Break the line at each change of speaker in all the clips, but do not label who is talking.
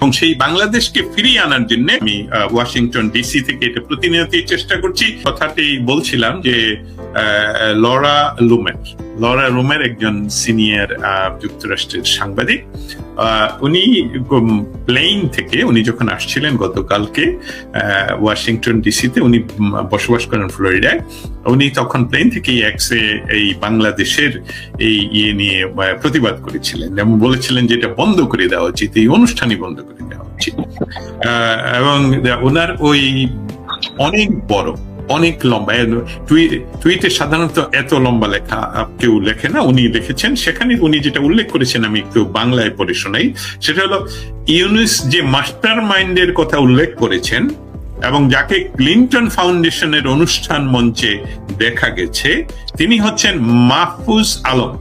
এবং সেই বাংলাদেশকে ফিরিয়ে আনার জন্য আমি ওয়াশিংটন ডিসি থেকে এটা প্রতিনিয়তই চেষ্টা করছি। কথাটি বলছিলাম যে লরা লুমের লরা লুমের একজন সিনিয়র যুক্তরাষ্ট্রের সাংবাদিক উনি প্লেন থেকে উনি যখন আসছিলেন গতকালকে ওয়াশিংটন ডিসিতে উনি বসবাস করেন ফ্লোরিডায়, উনি তখন প্লেন থেকে এক্সে এই বাংলাদেশের এই ইয়ে নিয়ে প্রতিবাদ করেছিলেন এবং বলেছিলেন যে এটা বন্ধ করে দেওয়া উচিত, এই অনুষ্ঠানই বন্ধ এবং ওনার ওই অনেক বড়, অনেক লম্বা টুইটে সাধারণত এত লম্বা লেখা কেউ লেখে না, উনি লিখেছেন। সেখানে উনি যেটা উল্লেখ করেছেন, আমি একটু বাংলায় পড়ে শোনাই। সেটা হলো, ইউনুস যে মাস্টার মাইন্ডের কথা উল্লেখ করেছেন, এবং যাকে ক্লিন্টন ফাউন্ডেশনের অনুষ্ঠান মঞ্চে দেখা গেছে, তিনি হচ্ছেন মাহফুজ আলম,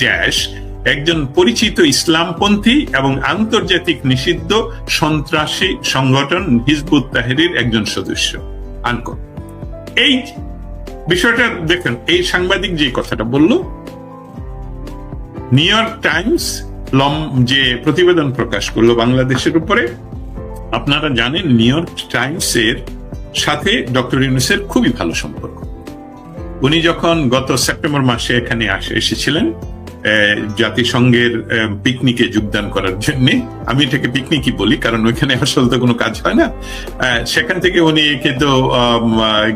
ড্যাশ। একজন পরিচিত ইসলামপন্থী এবং আন্তর্জাতিক নিষিদ্ধ সন্ত্রাসী সংগঠন হিজবুত তাহেরির একজন সদস্য। আনকো। এই বিষয়টা দেখেন, এই সাংবাদিক যে কথাটা বলল, নিউ ইয়র্ক টাইমস লম যে প্রতিবেদন প্রকাশ করল বাংলাদেশের উপরে, আপনারা জানেন নিউ ইয়র্ক টাইমস এর সাথে ডক্টর ইউনুসের খুবই ভালো সম্পর্ক। উনি যখন গত সেপ্টেম্বর মাসে এখানে আসে, এসেছিলেন জাতিসংঘের পিকনিকে যোগদান করার জন্য। আমি এটাকে পিকনিকই বলি, কারণ ওইখানে আসলে তো কোনো কাজ হয় না। সেখান থেকে উনি কিন্তু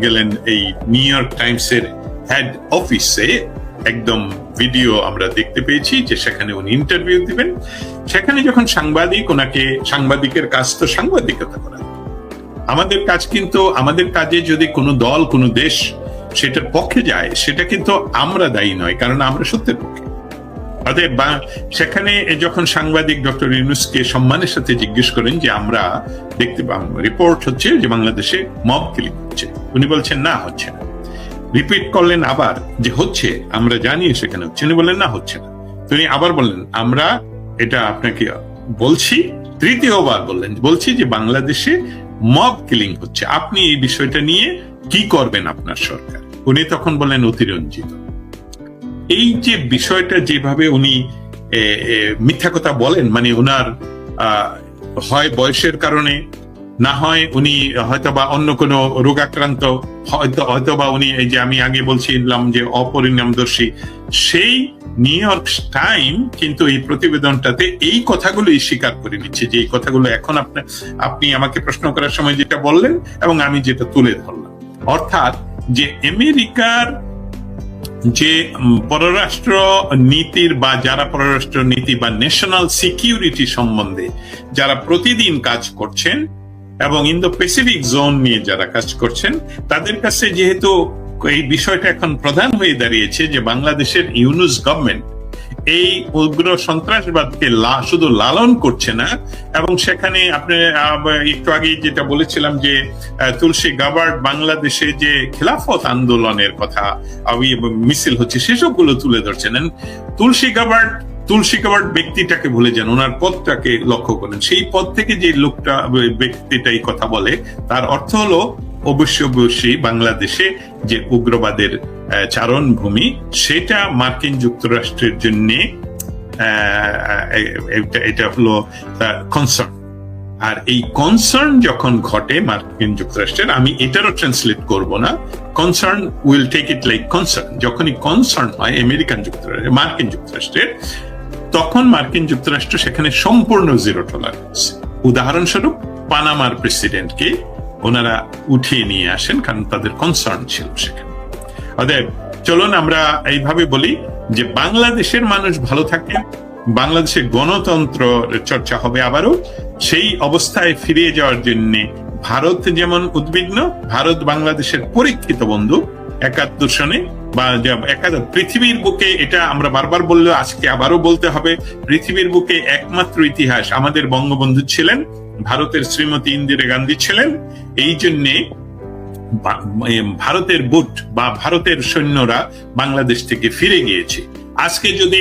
গেলেন এই নিউ ইয়র্ক টাইমস এর হেড অফিসে। একদম ভিডিও আমরা দেখতে পেয়েছি যে সেখানে উনি ইন্টারভিউ দিবেন। সেখানে যখন সাংবাদিক ওনাকে, সাংবাদিকের কাজ তো সাংবাদিকতা করা। আমাদের কাজ কিন্তু, আমাদের কাজে যদি কোনো দল, কোনো দেশ সেটার পক্ষে যায়, সেটা কিন্তু আমরা দায়ী নয়, কারণ আমরা সত্যের পক্ষে। অতএব সেখানে যখন সাংবাদিক ডক্টর ইউনুসকে সম্মানের সাথে জিজ্ঞেস করেন যে আমরা দেখতে রিপোর্ট হচ্ছে যে বাংলাদেশে মব কিলিং হচ্ছে। উনি বলছেন, না, হচ্ছে না। রিপিট করলেন আবার যে হচ্ছে, আমরা জানি সেখানে হচ্ছে। উনি বললেন, না, হচ্ছে না। তিনি আবার বললেন, আমরা এটা আপনাকে বলছি, তৃতীয়বার বললেন, বলছি যে বাংলাদেশে মব কিলিং হচ্ছে। আপনি এই বিষয়টা নিয়ে কি করবেন আপনার সরকার? উনি তখন বললেন, অতিরঞ্জিত। এই যে বিষয়টা যেভাবে উনি মিথ্যা কথা বলেন মানে ওনার হয় বয়সের কারণে, না হয় উনি হয়তোবা অন্য কোনো রোগাক্রান্ত, হয়তো, হয়তোবা উনি এই যে আমি আগে বলছিলাম যে অপরিণামদর্শী, সেই নিউ ইয়র্ক টাইম কিন্তু এই প্রতিবেদনটাতে এই কথাগুলোই স্বীকার করে নিচ্ছে যে এই কথাগুলো এখন আপনি আপনি আমাকে প্রশ্ন করার সময় যেটা বললেন এবং আমি যেটা তুলে ধরলাম। অর্থাৎ যে আমেরিকার যে পররাষ্ট্র নীতির বা যারা পররাষ্ট্র নীতি বা ন্যাশনাল সিকিউরিটি সম্বন্ধে যারা প্রতিদিন কাজ করছেন এবং ইন্দো প্যাসিফিক জোন নিয়ে যারা কাজ করছেন, তাদের কাছে যেহেতু এই বিষয়টা এখন প্রধান হয়ে দাঁড়িয়েছে যে বাংলাদেশের ইউনুস গভর্নমেন্ট এই উগ্র সন্ত্রাসবাদকে শুধু লালন করছে না, এবং সেখানে আপনি একটু আগে যেটা বলেছিলাম যে তুলসী গাবার্ড বাংলাদেশে যে খেলাফত আন্দোলনের কথা মিছিল হচ্ছে, সেসবগুলো তুলে ধরছেন। তুলসী গাবার্ড তুলসী গাবার্ড ব্যক্তিটাকে ভুলে যান, ওনার পদটাকে লক্ষ্য করেন। সেই পদ থেকে যে লোকটা, ব্যক্তিটা এই কথা বলে, তার অর্থ হলো অবশ্যই অবশ্যই বাংলাদেশে যে উগ্রবাদের চারণ ভূমি সেটা মার্কিন যুক্তরাষ্ট্রের জন্য এটা হলো কনসার্ন আর এই কনসার্ন যখন ঘটে মার্কিন যুক্তরাষ্ট্রের, আমি এটারও ট্রান্সলেট করব না concern will take it like concern যখনই কনসার্ন হয় আমেরিকান যুক্তরাষ্ট্র মার্কিন যুক্তরাষ্ট্রের, তখন মার্কিন যুক্তরাষ্ট্র সেখানে সম্পূর্ণ জিরো টলারেন্স উদাহরণস্বরূপ পানামার প্রেসিডেন্টকে ওনারা উঠিয়ে নিয়ে আসেন, কারণ তাদের কনসার্ন ছিল সেখানে। অতএব চলুন আমরা এইভাবে বলি যে বাংলাদেশের মানুষ ভালো থাকে, বাংলাদেশের গণতন্ত্র চর্চা হবে আবারও, সেই অবস্থায় ফিরে যাওয়ার জন্য ভারত যেমন উদ্বিগ্ন, ভারত বাংলাদেশের পরীক্ষিত বন্ধু, একাত্তর সনে বা একাত্তর, পৃথিবীর বুকে এটা আমরা বারবার বললেও আজকে আবারও বলতে হবে, পৃথিবীর বুকে একমাত্র ইতিহাস আমাদের বঙ্গবন্ধু ছিলেন ভারতের শ্রীমতী ইন্দিরা গান্ধী ছিলেন, এই জন্যে ভারতের বুট বা ভারতের সৈন্যরা বাংলাদেশ থেকে ফিরে গিয়েছে। আজকে যদি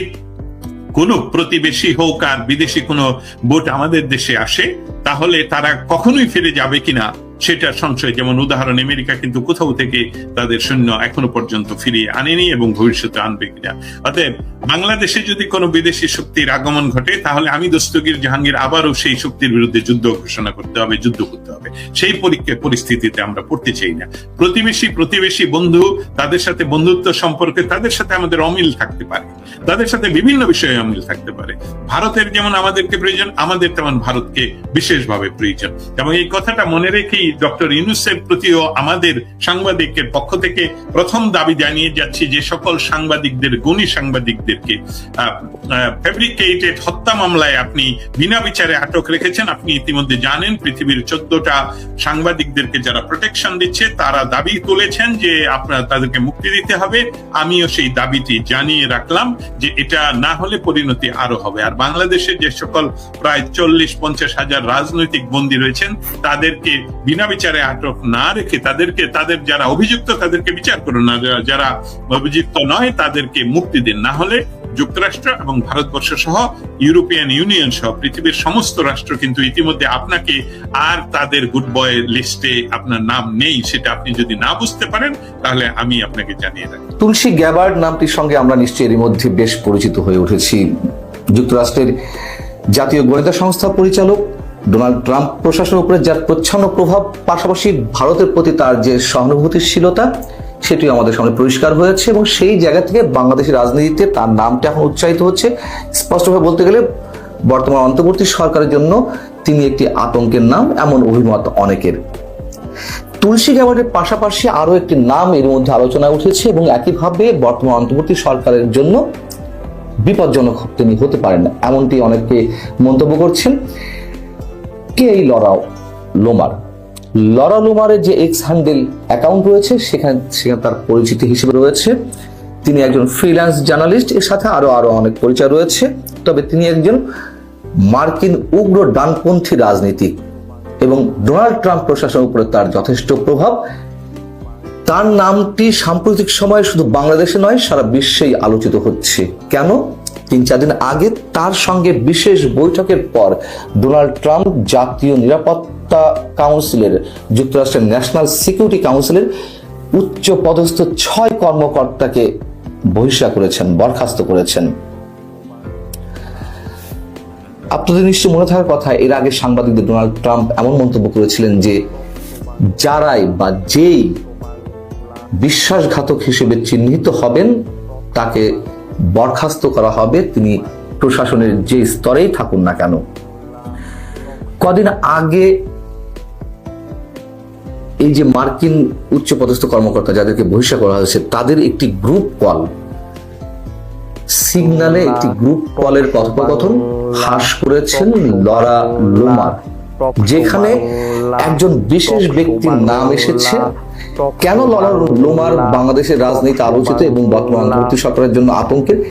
কোনো প্রতিবেশী হোক আর বিদেশি কোনো বোট আমাদের দেশে আসে, তাহলে তারা কখনোই ফিরে যাবে কিনা সেটা সংশয় যেমন উদাহরণ, আমেরিকা কিন্তু কোথাও থেকে তাদের সৈন্য এখনও পর্যন্ত ফিরিয়ে আনেনি এবং ভবিষ্যতে আনবে কিনা। অতএব বাংলাদেশে যদি কোনো বিদেশি শক্তির আগমন ঘটে, তাহলে আমি দস্তগীর জাহাঙ্গীর আবারও সেই শক্তির বিরুদ্ধে যুদ্ধ ঘোষণা করতে হবে, যুদ্ধ করতে হবে। সেই পরীক্ষা পরিস্থিতিতে আমরা পড়তে চাই না। প্রতিবেশী প্রতিবেশী বন্ধু তাদের সাথে বন্ধুত্ব সম্পর্কে তাদের সাথে আমাদের অমিল থাকতে পারে। তাদের সাথে বিভিন্ন বিষয়ে অমিল থাকতে পারে। ভারতের যেমন আমাদেরকে প্রয়োজন, আমাদের তেমন ভারতকে বিশেষভাবে প্রয়োজন। এবং এই কথাটা মনে রেখেই ডক্টর ইউনুসের প্রতিও আমাদের সাংবাদিকের পক্ষ থেকে প্রথম দাবি জানিয়ে যাচ্ছি যে সকল সাংবাদিকদের, গুণী সাংবাদিকদেরকে ফেব্রিকেটেড হত্যা মামলায় আপনি বিনা বিচারে আটক রেখেছেন। আপনি ইতিমধ্যে জানেন পৃথিবীর চোদ্দটা সাংবাদিকদেরকে যারা প্রোটেকশন দিচ্ছে, তারা দাবি তুলেছেন যে আপনার তাদেরকে মুক্তি দিতে হবে। আমিও সেই দাবিটি জানিয়ে রাখলাম যে এটা না হলে পরিণতি আরও হবে। আর বাংলাদেশে যে সকল প্রায় চল্লিশ পঞ্চাশ হাজার রাজনৈতিক বন্দী রয়েছেন, তাদেরকে বিনা বিচারে আটক না রেখে তাদেরকে, তাদের যারা অভিযুক্ত, তাদেরকে বিচার করুন। না যারা- অভিযুক্ত নয়, তাদেরকে মুক্তি দিন। না হলে যুক্তরাষ্ট্র এবং ভারতবর্ষ সহ ইউরোপিয়ান ইউনিয়ন সহ পৃথিবীর সমস্ত রাষ্ট্র কিন্তু ইতিমধ্যে আপনাকে আর তাদের গুড বয় লিস্টে আপনার নাম নেই, সেটা আপনি যদি না বুঝতে পারেন, তাহলে আমি আপনাকে জানিয়ে রাখি।
তুলসী গ্যাবার্ড নামটির সঙ্গে আমরা নিশ্চয়ই এরই মধ্যে বেশ পরিচিত হয়ে উঠেছি। যুক্তরাষ্ট্রের জাতীয় গোয়েন্দা সংস্থা পরিচালক ডোনাল্ড ট্রাম্প প্রশাসনের উপরে যার প্রচ্ছন্ন প্রভাব, পাশাপাশি ভারতের প্রতি তার যে সহানুভূতিশীলতা, সেটিও আমাদের সামনে পরিষ্কার হয়েছে এবং সেই জায়গা থেকে বাংলাদেশের রাজনীতিতে তার নামটা এখন উৎসাহিত হচ্ছে। স্পষ্টভাবে বলতে গেলে, বর্তমান অন্তর্বর্তী সরকারের জন্য তিনি একটি আতঙ্কের নাম, এমন অভিমত অনেকের। তুলসী গ্যাবার্ডের পাশাপাশি আরও একটি নাম এর মধ্যে আলোচনা উঠেছে এবং একইভাবে বর্তমান অন্তর্বর্তী সরকারের জন্য বিপজ্জনক তিনি হতে পারেন, এমনটি অনেকে মন্তব্য করছেন। কে এই লড়াও লোমার। লরা লোমারের যে এক্স হ্যান্ডেল অ্যাকাউন্ট রয়েছে, সেখানে সেখানে তার পরিচিতি হিসেবে রয়েছে। তিনি একজন ফ্রিল্যান্স জার্নালিস্ট এর সাথে আরও আরও অনেক পরিচয় রয়েছে। তবে তিনি একজন মার্কিন উগ্র ডানপন্থী রাজনীতিক এবং ডোনাল্ড ট্রাম্প প্রশাসনের উপরে তার যথেষ্ট প্রভাব। তার নামটি সাম্প্রতিক সময়ে শুধু বাংলাদেশে নয়, সারা বিশ্বেই আলোচিত হচ্ছে। কেন? তিন চার দিন আগে তার সঙ্গে বিশেষ বৈঠকের পর ডোনাল্ড ট্রাম্প জাতীয় নিরাপত্তা কাউন্সিলের, যুক্তরাষ্ট্রের ন্যাশনাল সিকিউরিটি কাউন্সিলের উচ্চ পদস্থ ছয় কর্মকর্তাকে বহিষ্কার করেছেন, বরখাস্ত করেছেন। আপনাদের নিশ্চয় মনে থাকার কথা, এর আগে সাংবাদিকদের ডোনাল্ড ট্রাম্প এমন মন্তব্য করেছিলেন যে যারাই বা যেই বিশ্বাসঘাতক হিসেবে চিহ্নিত হবেন, তাকে বরখাস্ত করা হবে তিনি প্রশাসনের যে স্তরেই থাকুন না কেন। কদিন আগে এই যে মার্কিন উচ্চপদস্থ কর্মকর্তা যাদেরকে বহিষ্কার করা হয়েছে তাদের একটি গ্রুপ কল সিগনালে একটি গ্রুপ কলের কথোপকথন হাস করেছেন লরা লোমার যেখানে একজন বিশেষ ব্যক্তির নাম এসেছে। কেন লড়ার লোমার বাংলাদেশের রাজনীতি আলোচিত এবং বর্তমান ভর্তি সরকারের জন্য আতঙ্কের